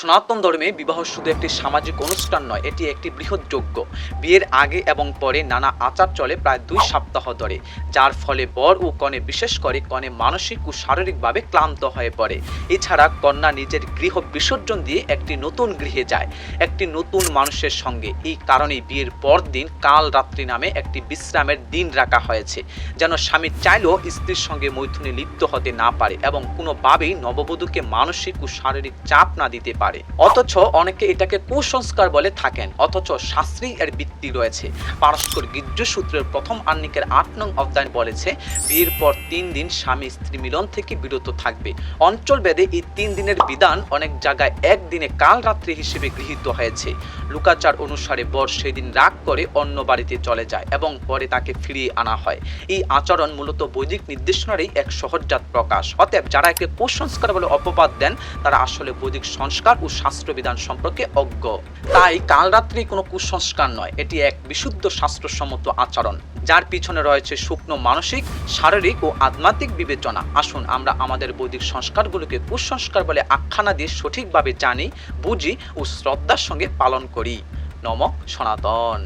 সনাতন ধর্মে বিবাহ শুধু একটি সামাজিক অনুষ্ঠান নয়, এটি একটি বৃহৎ যজ্ঞ। বিয়ের আগে এবং পরে নানা আচার চলে প্রায় দুই সপ্তাহ ধরে, যার ফলে বর ও কনে, বিশেষ করে কনে মানসিক ও শারীরিকভাবে ক্লান্ত হয়ে পড়ে। এছাড়া কন্যা নিজের গৃহ বিসর্জন দিয়ে একটি নতুন গৃহে যায়, একটি নতুন মানুষের সঙ্গে। এই কারণেই বিয়ের পর দিন কাল রাত্রি নামে একটি বিশ্রামের দিন রাখা হয়েছে, যেন স্বামী চাইলেও স্ত্রীর সঙ্গে মৈথুনে লিপ্ত হতে না পারে এবং কোনোভাবেই নববধূকে মানসিক ও শারীরিক চাপ না দিতে পারে। অথচ অনেকে এটাকে কুসংস্কার বলে থাকেন, অথচ শাস্ত্রেই এর ভিত্তি রয়েছে। পারস্পর গির্জ সূত্রের প্রথম আন্নিকের আট নং অধ্যায় বলেছে, বিয়ের পর তিন দিন স্বামী স্ত্রী মিলন থেকে বিরত থাকবে। অঞ্চল ভেদে এই তিন দিনের বিধান অনেক জায়গায় একদিনে কাল রাত্রি হিসেবে গৃহীত হয়েছে। লুকাচার অনুসারে বর সেই দিন রাগ করে অন্য বাড়িতে চলে যায় এবং পরে তাকে ফিরিয়ে আনা হয়। এই আচরণ মূলত বৈদিক নির্দেশনারই এক সহজাত প্রকাশ। অতএব যারা একে কুসংস্কার বলে অপবাদ দেন, তারা আসলে বৈদিক সংস্কার ও শাস্ত্রবিধান সম্পর্কে অজ্ঞ। তাই কালরাত্রি কোনো কুসংস্কার নয়। এটি এক বিশুদ্ধ শাস্ত্রসম্মত আচরণ, যার পিছনে রয়েছে শুকনো মানসিক, শারীরিক ও আধ্যাত্মিক বিবেচনা। আসুন, আমরা আমাদের বৈদিক সংস্কারগুলোকে কুসংস্কার বলে আখ্যানা দিয়ে সঠিকভাবে জানি, বুঝি ও শ্রদ্ধার সঙ্গে পালন করি। নমক সনাতন।